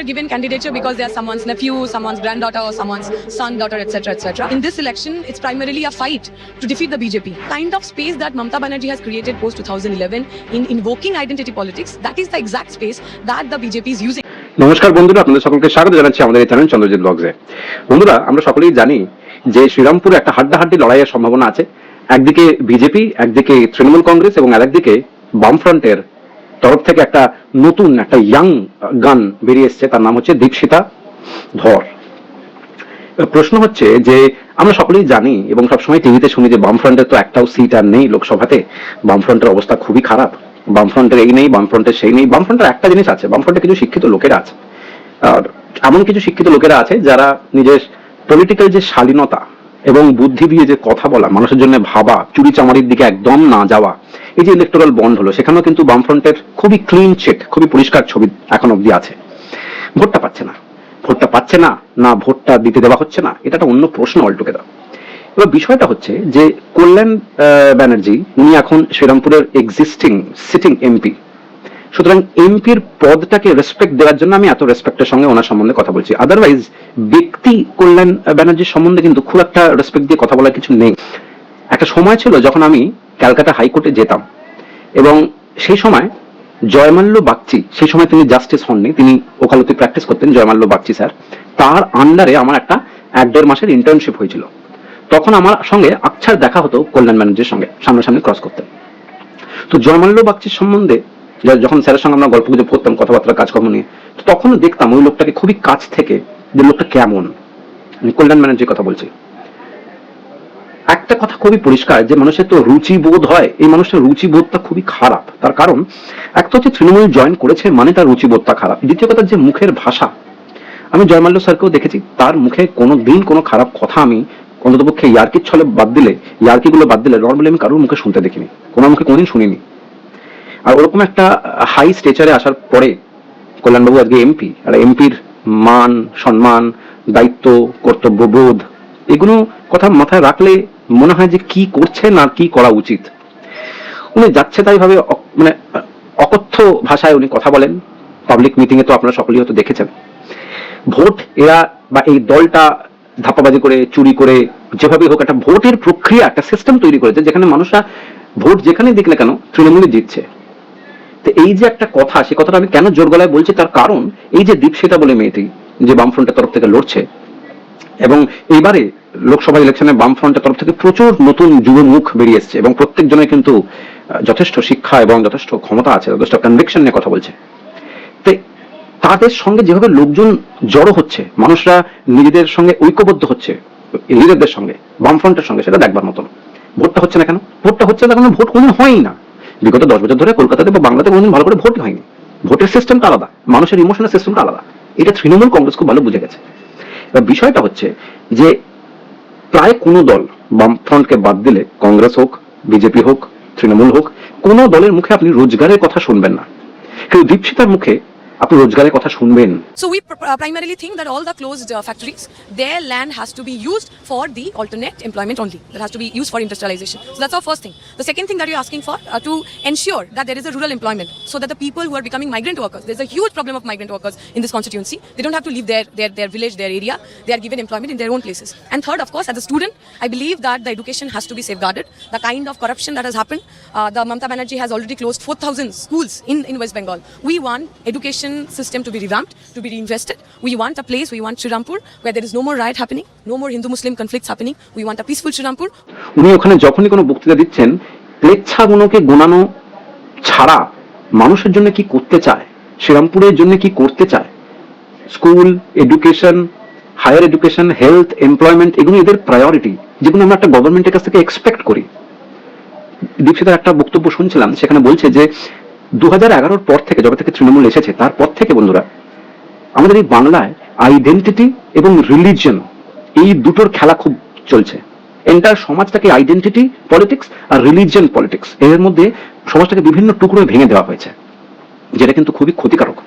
are given candidature because they are someone's nephew, someone's granddaughter, or someone's son, daughter, etc., etc. In this election, it's primarily a fight to defeat the BJP. Kind of space that Mamta Banerjee has created post 2011 in invoking identity politics, that is the exact space that the BJP is using. নমস্কার বন্ধুরা আপনাদের সকলকে স্বাগত জানাচ্ছি আমাদের এই channel Chandrajit ব্লগসে বন্ধুরা আমরা সকলেই জানি যে শ্রীরামপুরে একটা হাড্ডাহাড্ডি লড়াইয়ের সম্ভাবনা আছে একদিকে বিজেপি একদিকে তৃণমূল কংগ্রেস এবং আরেকদিকে বামফ্রন্টের তরফ থেকে একটা নতুন, একটা ইয়াং গান বেরিয়ে এসছে। তার নাম হচ্ছে দীপশিতা ধর। প্রশ্ন হচ্ছে যে, আমরা সকলেই জানি এবং সবসময় টিভিতে শুনি যে বামফ্রন্টের তো একটাও সিট আর নেই লোকসভাতে। বামফ্রন্টের অবস্থা খুবই খারাপ। বামফ্রন্টের এই নেই, বামফ্রন্টের সেই নেই। বামফ্রন্টের একটা জিনিস আছে, বামফ্রন্টে কিছু শিক্ষিত লোকেরা আছে। আর এমন কিছু শিক্ষিত লোকেরা আছে যারা নিজের পলিটিক্যাল যে শালীনতা এবং বুদ্ধি দিয়ে যে কথা বলা, মানুষের জন্য ভাবা, চুরি চামারির দিকে একদম না যাওয়া, এই যে ইলেকটোরাল বন্ড হলো, সেখানেও কিন্তু বামফ্রন্টের খুবই ক্লিন চেক খুবই পরিষ্কার ছবি এখন অব্দি আছে। ভোটটা পাচ্ছে না। ভোটটা পাচ্ছে না না ভোটটা দিতে দেওয়া হচ্ছে না, এটা একটা অন্য প্রশ্ন অলটুগেদার এবার বিষয়টা হচ্ছে যে কল্যাণ ব্যানার্জি, উনি এখন শ্রীরামপুরের এক্সিস্টিং সিটিং এমপি সুতরাং এমপির পদটাকে রেসপেক্ট দেওয়ার জন্য আমি এত রেসপেক্টের সঙ্গে ওনার সম্বন্ধে কথা বলছি। আদারওয়াইজ ব্যক্তি কল্যাণ ব্যানার্জির সম্বন্ধে কিন্তু খুব একটা রেসপেক্ট দিয়ে কথা বলার কিছু নেই। একটা সময় ছিল যখন আমি ক্যালকাটা হাইকোর্টে যেতাম এবং সেই সময় জয়মাল্য বাগচি, সেই সময় তিনি জাস্টিস হননি, তিনি ওকালতি প্র্যাকটিস করতেন জয়মাল্য বাগচি স্যার। তার আন্ডারে আমার একটা এক দেড় মাসের ইন্টার্নশিপ হয়েছিল। তখন আমার সঙ্গে আকছার দেখা হতো কল্যাণ ব্যানার্জির সঙ্গে, সামনাসামনি ক্রস করতেন তো জয়মাল্য বাগচির সম্বন্ধে যখন স্যারের সঙ্গে আমরা গল্প গুজব করতাম, কথাবার্তা, কাজকর্ম নিয়ে, তো তখনও দেখতাম ওই লোকটাকে খুবই কাছ থেকে যে লোকটা কেমন। আমি কল্যাণ ব্যানার্জির কথা বলছি। একটা কথা খুবই পরিষ্কার, যে মানুষের তো রুচি বোধ হয়, এই মানুষের রুচি বোধটা খুবই খারাপ। তার কারণ, এক তো হচ্ছে তৃণমূল জয়েন করেছে মানে তার রুচি বোধটা খারাপ। দ্বিতীয় কথা যে মুখের ভাষা। আমি জয়মাল্য স্যারকেও দেখেছি, তার মুখে কোনো দিন কোনো খারাপ কথা আমি অন্ততপক্ষে ইয়ার্কির ছলে বাদ দিলে, ইয়ার্কিগুলো বাদ দিলে, নর্মালি আমি কারোর মুখে শুনতে দেখিনি। কোনো মুখে কোনোদিন শুনিনি। আর ওরকম একটা হাই স্টেচারে আসার পরে কল্যাণবাবু আজকে এমপি আর এমপির মান, সম্মান, দায়িত্ব কর্তব্যবোধ এগুলো কথা মাথায় রাখলে মনে হয় যে কি করছেন আর কি করা উচিত। উনি যাচ্ছে তাই ভাবে মানে অকথ্য ভাষায় উনি কথা বলেন। পাবলিক মিটিং এ তো আপনারা সকলেই হয়তো দেখেছেন। ভোট এরা বা এই দলটা ধাপাবাজি করে, চুরি করে যেভাবে হোক একটা ভোটের প্রক্রিয়া, একটা সিস্টেম তৈরি করেছে, যেখানে মানুষরা ভোট যেখানে না কেন তৃণমূলে জিতছে। তো এই যে একটা কথা, সে কথাটা আমি কেন জোর গলায় বলছি তার কারণ, এই যে দীপশিতা বলে মেয়েটি, যে বামফ্রন্টের তরফ থেকে লড়ছে, এবং এইবারে লোকসভা ইলেকশনে বামফ্রন্টের তরফ থেকে প্রচুর নতুন যুব মুখ বেরিয়ে এসছে, এবং প্রত্যেকজনের কিন্তু যথেষ্ট শিক্ষা এবং যথেষ্ট ক্ষমতা আছে, যথেষ্ট কনভিকশন নিয়ে কথা বলছে। তো তাদের সঙ্গে যেভাবে লোকজন জড়ো হচ্ছে, মানুষরা নিজেদের সঙ্গে ঐক্যবদ্ধ হচ্ছে লিডারদের সঙ্গে, বামফ্রন্টের সঙ্গে, সেটা দেখবার মতন। ভোটটা হচ্ছে না কেন? ভোটটা হচ্ছে না কেন? ভোট কোনো হয়ই না। বিগত দশ বছর ধরে কলকাতাতে বা বাংলাতে কোনোদিন ভালো করে ভোট হয়নি। ভোটের সিস্টেমটা আলাদা, মানুষের ইমোশনাল সিস্টেমটা আলাদা। এটা তৃণমূল কংগ্রেস খুব ভালো বুঝে গেছে। এবার বিষয়টা হচ্ছে যে প্রায় কোনো দল বামফ্রন্টকে বাদ দিলে কংগ্রেস হোক, বিজেপি হোক, তৃণমূল হোক, কোনো দলের মুখে আপনি রোজগারের কথা শুনবেন না। কিন্তু দীপশিতার মুখে আপনি রোজগারের কথা শুনবেন So we pr- uh, primarily think that all the closed uh, factories, their land has to be used for the alternate employment only. That has to be used for industrialization. So that's our first thing. The second thing that you're asking for uh, to ensure that there is a rural employment, so that the people who are becoming migrant workers, there's a huge problem of migrant workers in this constituency. They don't have to leave their their, their village, their area. They are given employment in their own places. And third, of course, as a student, I believe that the education has to be safeguarded. The kind of corruption that has happened, uh, the Mamta Banerjee has already closed 4,000 schools in, in West Bengal. We want education system to be revamped, to be reinvested. We want a place, we want Shriram,pur where there is no more riot happening, no more Hindu-Muslim conflicts happening. We want a peaceful Shriram,pur উনি ওখানে যখনই কোনো বক্তৃতা দিচ্ছেন প্লেচ্ছাগুলোকে গোনানো ছাড়া মানুষের জন্য কি করতে চায় শ্রীরামপুরের জন্য কি করতে চায় school education higher education health employment এগুলো এদের প্রায়োরিটি যেগুলো আমরা একটা গভর্নমেন্টের কাছ থেকে এক্সপেক্ট করি দীপশিতার একটা বক্তব্য শুনছিলাম সেখানে বলছে যে দু হাজার এগারোর পর থেকে যবে থেকে তৃণমূল এসেছে তারপর থেকে বন্ধুরা, আমাদের এই বাংলায় আইডেন্টিটি এবং রিলিজিয়ন এই দুটোর খেলা খুব চলছে। এন্টার সমাজটাকে আইডেন্টিটি পলিটিক্স আর রিলিজিয়ন পলিটিক্স এর মধ্যে সমাজটাকে বিভিন্ন টুকরোয় ভেঙে দেওয়া হয়েছে, যেটা কিন্তু খুবই ক্ষতিকারক।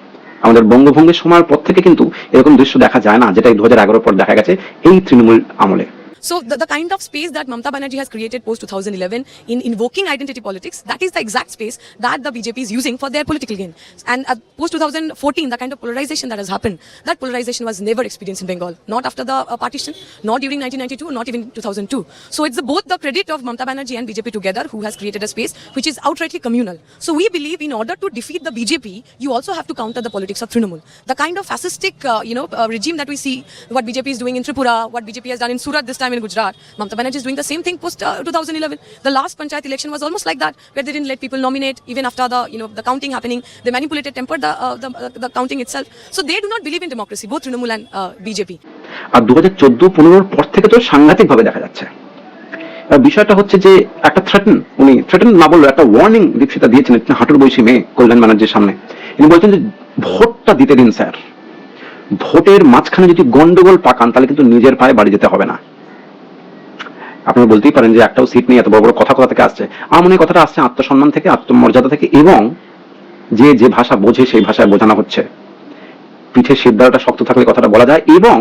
আমাদের বঙ্গভঙ্গের সময়ের পর থেকে কিন্তু এরকম দৃশ্য দেখা যায় না যেটা দু হাজার পর দেখা গেছে এই তৃণমূল আমলে। So the, the kind of space that Mamta Banerjee has created post 2011 in invoking identity politics, that is the exact space that the BJP is using for their political gain. And uh, post 2014, the kind of polarization that has happened, that polarization was never experienced in Bengal, not after the uh, partition, not during 1992, not even 2002. So it's the, both the credit of Mamta Banerjee and BJP together who has created a space which is outrightly communal. So we believe in order to defeat the BJP, you also have to counter the politics of Trinamool. The kind of fascistic, uh, you know, uh, regime that we see, what BJP is doing in Tripura, what BJP has done in Surat this time in Gujarat, Mamta Banerjee is doing the same thing post uh, 2011. The last panchayat election was almost like that, where they didn't let people nominate even after the, you know, the counting happening. They manipulated, tempered the, uh, the, uh, the counting itself. So they do not believe in democracy, both Trinamool and uh, BJP. আর দু হাজার চোদ্দ পনেরোর পর থেকে তো সাংঘাতিক ভাবে দেখা যাচ্ছে বিষয়টা হচ্ছে যে একটা থ্রেটেন উনি থ্রেটেন না বলল একটা ওয়ার্নিং দীপশিতা দিয়েছেন একটা হাঁটুর বয়সী মেয়ে কল্যাণ ব্যানার্জির সামনে তিনি বলছেন যে ভোটটা দিতে দিন স্যার ভোটের মাঝখানে যদি গন্ডগোল পাকান তাহলে কিন্তু নিজের পায়ে বাড়ি যেতে হবে না আপনারা বলতেই পারেন যে একটাও সিট নেই, এত বড় বড় কথা কথা থেকে আসছে? আমার মনে কথাটা আসছে আত্মসম্মান থেকে, আত্মমর্যাদা থেকে এবং যে যে ভাষা বোঝে সেই ভাষায় বোঝানো হচ্ছে। পিঠে সিদ্ধাটা শক্ত থাকলে কথাটা বলা যায় এবং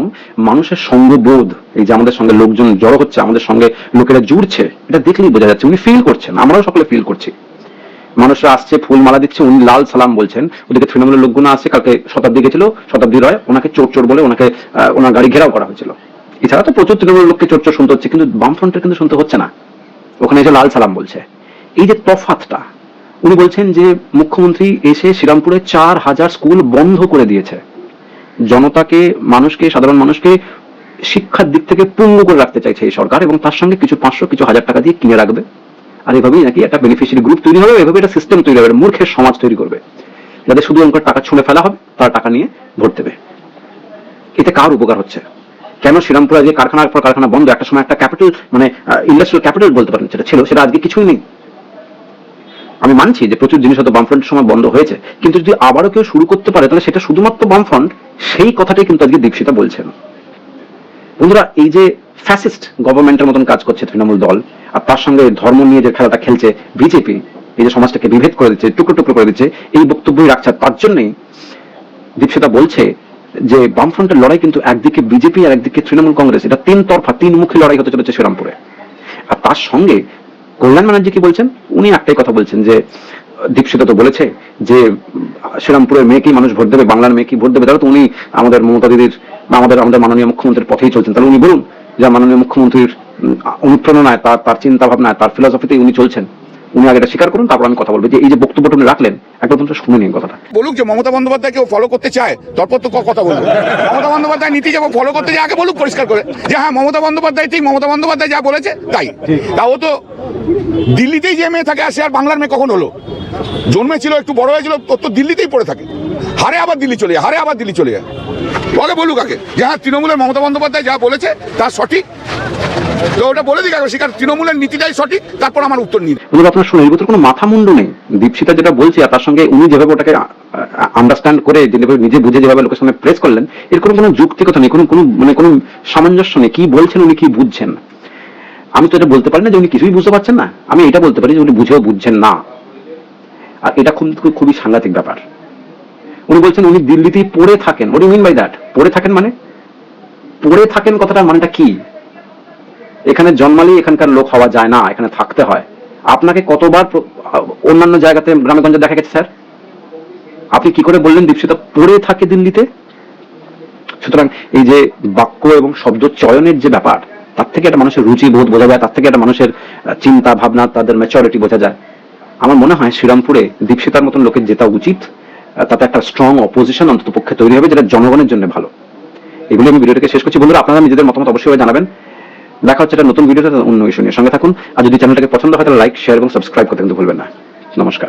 মানুষের সঙ্গবোধ এই যে আমাদের সঙ্গে লোকজন জড়ো হচ্ছে, আমাদের সঙ্গে লোকেরা জুড়ছে, এটা দেখলেই বোঝা যাচ্ছে, উনি ফিল করছেন, আমরাও সকলে ফিল করছি। মানুষরা আসছে, ফুল মালা দিচ্ছে, উনি লাল সালাম বলছেন, ওদিকে তৃণমূলের লোকগুলো আসছে, কালকে শতাব্দী গেছিল, শতাব্দী রয়, ওনাকে চোর চোর বলে ওনাকে ওনার গাড়ি ঘেরাও করা হয়েছিল। এছাড়া তো প্রচুর তৃণমূলের লোককে চোর চোর শুনতে হচ্ছে, কিন্তু বামফ্রন্টের কিন্তু শুনতে হচ্ছে না। ওখানে এসে লাল সালাম বলছে। এই যে তফাতটা, উনি বলছেন যে মুখ্যমন্ত্রী এসে শ্রীরামপুরে চার হাজার স্কুল বন্ধ করে দিয়েছে। জনতাকে, মানুষকে, সাধারণ মানুষকে শিক্ষার দিক থেকে পঙ্গু করে রাখতে চাইছে এই সরকার এবং তার সঙ্গে কিছু পাঁচশো, কিছু হাজার টাকা দিয়ে কিনে রাখবে। আর এভাবেই নাকি একটা বেনিফিশিয়ারি গ্রুপ তৈরি হবে এভাবে একটা সিস্টেম তৈরি হবে, মূর্খের সমাজ তৈরি করবে। যাদের শুধু অঙ্কের টাকা ছুঁড়ে ফেলা হবে, তারা টাকা নিয়ে ভোট দেবে। এতে কার উপকার হচ্ছে? কেন শ্রীরামপুরে যে কারখানার পর কারখানা বন্ধ? একটা সময় একটা ক্যাপিটাল মানে ইন্ডাস্ট্রিয়াল ক্যাপিটাল বলতে পারেন সেটা ছিল, সেটা আজকে কিছুই নেই। আমি মানছি যে প্রচুর জিনিস হয়তো বামফ্রন্টের সময় বন্ধ হয়েছে, কিন্তু যদি আবারও কেউ শুরু করতে পারে, তাহলে সেটা শুধুমাত্র বামফ্রন্ট, সেই কথাটাই কিন্তু আজকে দীপশিতা বলছেন। বন্ধুরা, এই যে ফ্যাসিস্ট গভর্নমেন্টের মতন কাজ করছে তৃণমূল দল, আর তার সঙ্গে ধর্ম নিয়ে যে খেলাটা খেলছে বিজেপি এই যে সমাজটাকে বিভেদ করে দিচ্ছে, টুকরো টুকরো করে দিচ্ছে, এই বক্তব্যই রাখছে, তার জন্যই দীপশিতা বলছে যে বামফ্রন্টের লড়াই কিন্তু একদিকে বিজেপি আর একদিকে তৃণমূল কংগ্রেস। এটা তিন তরফা, তিন মুখী লড়াই হতে চলেছে শ্রীরামপুরে। আর তার সঙ্গে কল্যাণ ব্যানার্জি কি বলছেন? উনি একটাই কথা বলছেন যে, দীপশিতা তো বলেছে যে, শ্রীরামপুরের মেয়েকেই মানুষ ভোট দেবে, বাংলার মেয়েকেই ভোট দেবে। তাহলে তো উনি আমাদের মমতা দিদির আমাদের আমাদের মাননীয় মুখ্যমন্ত্রীর পথেই চলছেন। তাহলে উনি বলুন যে, মাননীয় মুখ্যমন্ত্রীর অনুপ্রেরণায়, তার তার চিন্তা ভাবনায় তার ফিলসফিতেই উনি চলছেন। উনি আগে এটা স্বীকার করুন, তারপর আমি কথা বলব। যে এই যে বক্তব্যটা উনি রাখলেন একবার তোমরা শুনে নিন কথাটা। বলুক যে মমতা বন্দ্যোপাধ্যায় কেউ ফলো করতে চায়, তারপর তো কথা বলব। মমতা বন্দ্যোপাধ্যায়, নীতি যাব ফলো করতে যায় আগে বলুক পরিষ্কার করে। যে হ্যাঁ মমতা বন্দ্যোপাধ্যায় ঠিক, মমতা বন্দ্যোপাধ্যায় যা বলেছে, তাই। তা ও তো দিল্লিতেই যে মেয়ে থাকে আসে আর বাংলার মেয়ে কখন হলো? জন্মেছিল, একটু বড় হয়েছিল তোর তো দিল্লিতেই পড়ে থাকে। হারে আবার দিল্লি চলে যায়, হারে আবার দিল্লি চলে যায়। আগে বলুক আগে। যে হ্যাঁ তৃণমূলের মমতা বন্দ্যোপাধ্যায় যা বলেছে, তা সঠিক। তো ওটা বলে সেখানে তৃণমূলের নীতিটাই সঠিক, তারপর আমার উত্তর নিন। বন্ধুরা আপনার শুনে কোনো মাথা মুন্ডু নেই। দীপশিতা যেটা তার সঙ্গে উনি যেভাবে ওটাকে আন্ডারস্ট্যান্ড করে যেভাবে নিজে বুঝে যেভাবে লোকের সামনে প্রেস করলেন কোনো নেই, কোনো কোনো মানে কোনো সামঞ্জস্য নেই, কি বলছেন উনি, কি বুঝছেন। আমি তো এটা বলতে পারি না যে উনি কিছুই বুঝতে পারছেন না। আমি এটা বলতে পারি যে উনি বুঝেও বুঝছেন না। আর এটা খুব, খুব- খুবই সাংঘাতিক ব্যাপার। উনি বলছেন উনি দিল্লিতেই পড়ে থাকেন। ওটি মিন বাই দ্যাট পড়ে থাকেন মানে? পড়ে থাকেন কথাটার মানেটা কি? এখানে জন্মালেই এখানকার লোক হওয়া যায় না, এখানে থাকতে হয়। আপনাকে কতবার অন্যান্য জায়গাতে গ্রামেগঞ্জে দেখা গেছে, স্যার? আপনি কি করে বললেন দীপশিতা? পড়ে থাকে দিল্লিতে? সুতরাং এই যে বাক্য এবং শব্দ চয়নের যে ব্যাপার, তার থেকে একটা মানুষের রুচি বোধ বোঝা যায়, তার থেকে একটা মানুষের চিন্তা ভাবনা, তাদের ম্যাচরিটি বোঝা যায়। আমার মনে হয় শ্রীরামপুরে দীপশিতার মতন লোকের যেটা উচিত তাতে একটা স্ট্রং অপোজিশন অন্তত পক্ষে তৈরি হবে, যেটা জনগণের জন্য ভালো। এগুলো আমি ভিডিওটাকে শেষ করছি। বন্ধুরা, আপনারা নিজেদের মতামত অবশ্যই জানাবেন। দেখা হচ্ছে একটা নতুন ভিডিওতে অন্য ইস্যু নিয়ে। সঙ্গে থাকুন। আর যদি চ্যানেলটাকে পছন্দ হয়, তাহলে লাইক শেয়ার এবং সাবস্ক্রাইব করতে কিন্তু ভুলবেন না। নমস্কার।